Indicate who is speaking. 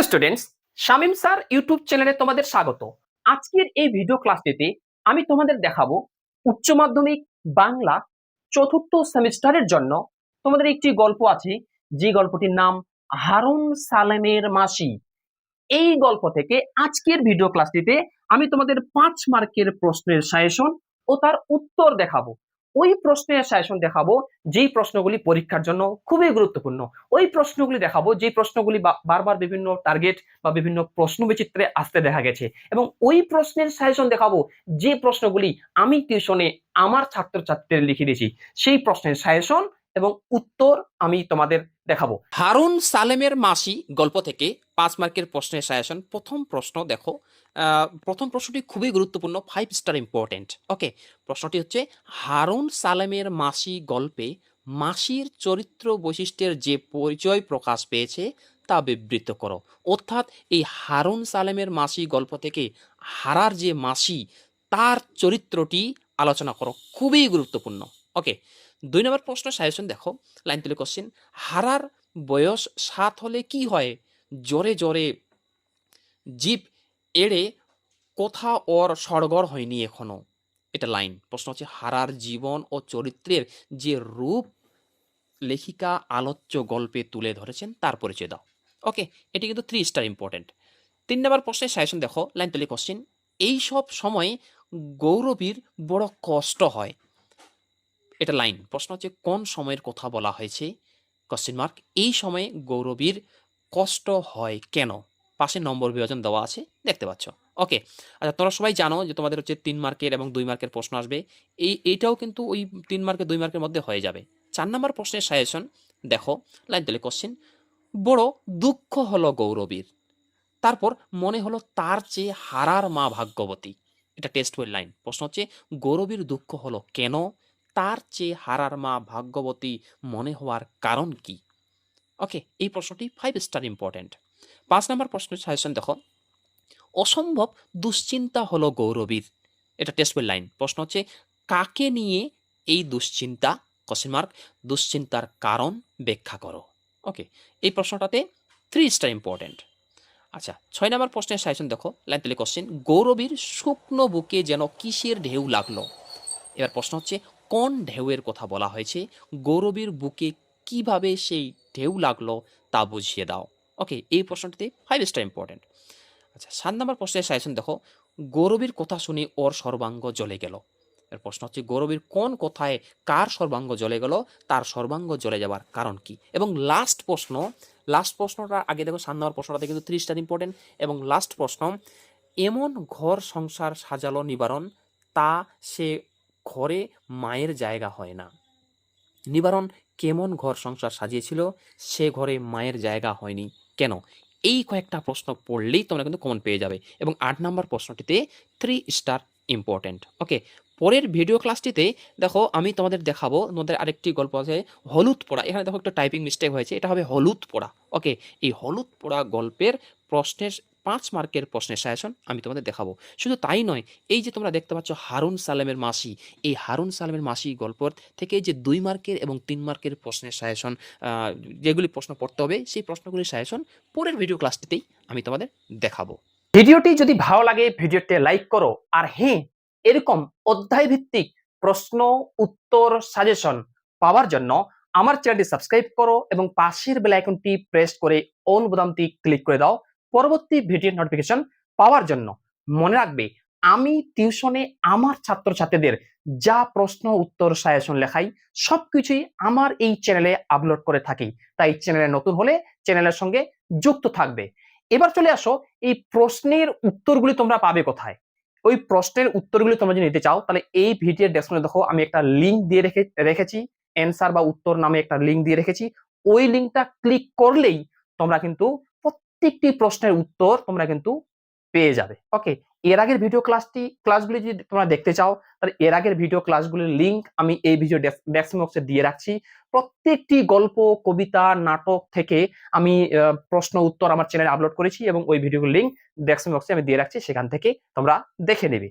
Speaker 1: Hello students Shamim sir YouTube চ্যানেলে তোমাদের স্বাগত। আজকের এই ভিডিও ক্লাসটিতে আমি তোমাদের দেখাবো উচ্চ মাধ্যমিক বাংলা চতুর্থ সেমিস্টারের জন্য তোমাদের একটি গল্প আছে, যে গল্পটির নাম হারুন সালেমের মাসি। এই গল্প থেকে আজকের ভিডিও ক্লাসটিতে আমি তোমাদের পাঁচ মার্কের প্রশ্নের সাজেশন ও তার উত্তর দেখাবো। ওই প্রশ্নের সাজেশন দেখাবো, যেই প্রশ্নগুলি পরীক্ষার জন্য খুবই গুরুত্বপূর্ণ। ওই প্রশ্নগুলি দেখাবো যে প্রশ্নগুলি বারবার বিভিন্ন টার্গেট বা বিভিন্ন প্রশ্ন বিচিত্রে আসতে দেখা গেছে। এবং ওই প্রশ্নের সাজেশন দেখাবো, যে প্রশ্নগুলি আমি টিউশনে আমার ছাত্রছাত্রীদের লিখে দিয়েছি, সেই প্রশ্নের সাজেশন এবং উত্তর আমি তোমাদের দেখাবো। হারুন সালেমের মাসি গল্প থেকে পাঁচ মার্কের প্রশ্নের সাজেশন প্রথম প্রশ্ন দেখো প্রথম প্রশ্নটি খুবই গুরুত্বপূর্ণ ফাইভ স্টার ইম্পর্টেন্ট ওকে প্রশ্নটি হচ্ছে, হারুন সালেমের মাসি গল্পে মাসির চরিত্র বৈশিষ্ট্যের যে পরিচয় প্রকাশ পেয়েছে, তা বিবৃত করো। অর্থাৎ, এই হারুন সালেমের মাসি গল্প থেকে হারার যে মাসি, তার চরিত্রটি আলোচনা করো। খুবই গুরুত্বপূর্ণ ওকে দুই নম্বর প্রশ্ন, সাজেশন দেখো, লাইন তুলে কোশ্চেন হারার বয়স সাত হলে কি হয়? জোরে জোরে জীব এড়ে কোথা ওর সড়গড় হয়নি এখনও। এটা লাইন। প্রশ্ন হচ্ছে, হারার জীবন ও চরিত্রের যে রূপ লেখিকা আলোচ্য গল্পে তুলে ধরেছেন, তার পরিচয় দাও। ওকে এটি কিন্তু থ্রি স্টার ইম্পর্টেন্ট তিন নম্বর প্রশ্নের সাজেশন দেখো, লাইন তুলে কোশ্চেন এই সব সময় গৌরবীর বড় কষ্ট হয়। এটা লাইন। প্রশ্ন হচ্ছে, কোন সময়ের কথা বলা হয়েছে? কোশ্চেন মার্ক এই সময়ে গৌরবীর কষ্ট হয় কেন? পাশে নম্বর বিভাজন দেওয়া আছে, দেখতে পাচ্ছ। ওকে আচ্ছা তোমরা সবাই জানো যে তোমাদের হচ্ছে তিন মার্কের এবং দুই মার্কের প্রশ্ন আসবে। এই এইটাও কিন্তু ওই তিন মার্কের দুই মার্কের মধ্যে হয়ে যাবে। চার নম্বর প্রশ্নের সাজেশন দেখো, লাইন তুলে কোশ্চেন বড় দুঃখ হলো গৌরবীর। তারপর মনে হলো তার চেয়ে হারার মা ভাগ্যবতী। এটা টেস্ট বই লাইন। প্রশ্ন হচ্ছে, গৌরবীর দুঃখ হলো কেন? তার চেয়ে হারার মা ভাগ্যবতী মনে হওয়ার কারণ কি? ওকে, এই প্রশ্নটি ফাইভ স্টার ইম্পর্টেন্ট পাঁচ নম্বর প্রশ্নের সাজেশন দেখো। অসম্ভব দুশ্চিন্তা হলো গৌরবীর। এটা টেস্ট বই লাইন প্রশ্ন হচ্ছে, কাকে নিয়ে এই দুশ্চিন্তা? কোশ্চেন মার্ক দুশ্চিন্তার কারণ ব্যাখ্যা করো। ওকে, এই প্রশ্নটাতে থ্রি স্টার ইম্পর্টেন্ট আচ্ছা ছয় নম্বর প্রশ্নের সাজেশন দেখো। লাইন তুলে কোশ্চেন গৌরবীর শুকনো বুকে যেন কিসের ঢেউ লাগল? এবার প্রশ্ন হচ্ছে কোন ঢেউয়ের কথা বলা হয়েছে? গৌরবের বুকে কীভাবে সেই ঢেউ লাগল তা বুঝিয়ে দাও। ওকে, এই প্রশ্নটিতে ফাইভ স্টার ইম্পর্টেন্ট আচ্ছা সাত নম্বর প্রশ্নের সাজেশন দেখো। গৌরবের কথা শুনে ওর সর্বাঙ্গ জ্বলে গেল। এর প্রশ্ন হচ্ছে, গৌরবের কোন কথায় কার সর্বাঙ্গ জ্বলে গেল? তার সর্বাঙ্গ জ্বলে যাওয়ার কারণ কি? এবং লাস্ট প্রশ্ন লাস্ট প্রশ্নটা আগে দেখো, সাত নম্বর প্রশ্নটাতে কিন্তু ত্রিশ স্টার ইম্পর্টেন্ট এবং লাস্ট প্রশ্ন, এমন ঘর সংসার সাজালো নিবারণ, তা সে ঘরে মায়ের জায়গা হয় না। নিবারণ কেমন ঘর সংসার সাজিয়েছিল, সে ঘরে মায়ের জায়গা হয়নি। কেন? এই কয়েকটা প্রশ্ন পড়লেই তোমরা কিন্তু কমন পেয়ে যাবে এবং আট নম্বর প্রশ্নটিতে থ্রি স্টার ইম্পর্টেন্ট ওকে পরের ভিডিও ক্লাসটিতে দেখো আমি তোমাদের দেখাবো, তোমাদের আরেকটি গল্প আছে হলুদ পোড়া। এখানে দেখো একটা টাইপিং মিস্টেক হয়েছে, এটা হবে হলুদ পোড়া ওকে এই হলুদ পোড়া গল্পের প্রশ্নের পাঁচ মার্কের প্রশ্নের সাজেশন আমি তোমাদের দেখাবো। শুধু তাই নয়, এই যে তোমরা দেখতে পাচ্ছ হারুন সালেমের মাসি, এই হারুন সালেমের মাসি গল্প থেকে যে দুই মার্কের এবং তিন মার্কের প্রশ্নের সাজেশন যেগুলি প্রশ্ন পড়তে হবে, সেই প্রশ্নগুলির সাজেশন পরের ভিডিও ক্লাসটিতেই আমি তোমাদের দেখাবো। ভিডিওটি যদি ভালো লাগে ভিডিওটি লাইক করো। আর হ্যাঁ এরকম অধ্যায় ভিত্তিক প্রশ্ন, উত্তর, সাজেশন পাওয়ার জন্য আমার চ্যানেলটি সাবস্ক্রাইব করো এবং পাশের বেল আইকনটি প্রেস করে অল বোতামটি ক্লিক করে দাও। পরবর্তী ভিডিওর নোটিফিকেশন পাওয়ার জন্য মনে রাখবে, আমি টিউশনে আমার ছাত্রছাত্রীদের যা প্রশ্ন, উত্তর সাজেশন লেখাই, সবকিছুই আমার এই চ্যানেলে আপলোড করে থাকি। তাই চ্যানেলে নতুন হলে চ্যানেলের সঙ্গে যুক্ত থাকবে। এবার চলে আসো, এই প্রশ্নের উত্তরগুলি তোমরা পাবে কোথায়? ওই প্রশ্নের উত্তরগুলি তোমরা যদি নিতে চাও, তাহলে এই ভিডিওর ডেসক্রিপশনে দেখো, আমি একটা লিংক দিয়ে রেখে, রেখেছি অ্যান্সার বা উত্তর নামে একটা লিংক দিয়ে রেখেছি। ওই লিঙ্কটা ক্লিক করলেই তোমরা কিন্তু প্রত্যেকটি প্রশ্নের উত্তর তোমরা কিন্তু পেয়ে যাবে। ওকে এর আগের ভিডিও ক্লাসটি ক্লাসগুলি যদি তোমরা দেখতে চাও, তাহলে এর আগের ভিডিও ক্লাসগুলির লিঙ্ক আমি এই ভিডিও বক্সে দিয়ে রাখছি। প্রত্যেকটি গল্প, কবিতা, নাটক থেকে আমি প্রশ্ন, উত্তর আমার চ্যানেলে আপলোড করেছি এবং ওই ভিডিওগুলোর লিঙ্ক বক্সে আমি দিয়ে রাখছি। সেখান থেকে তোমরা দেখে নেবে।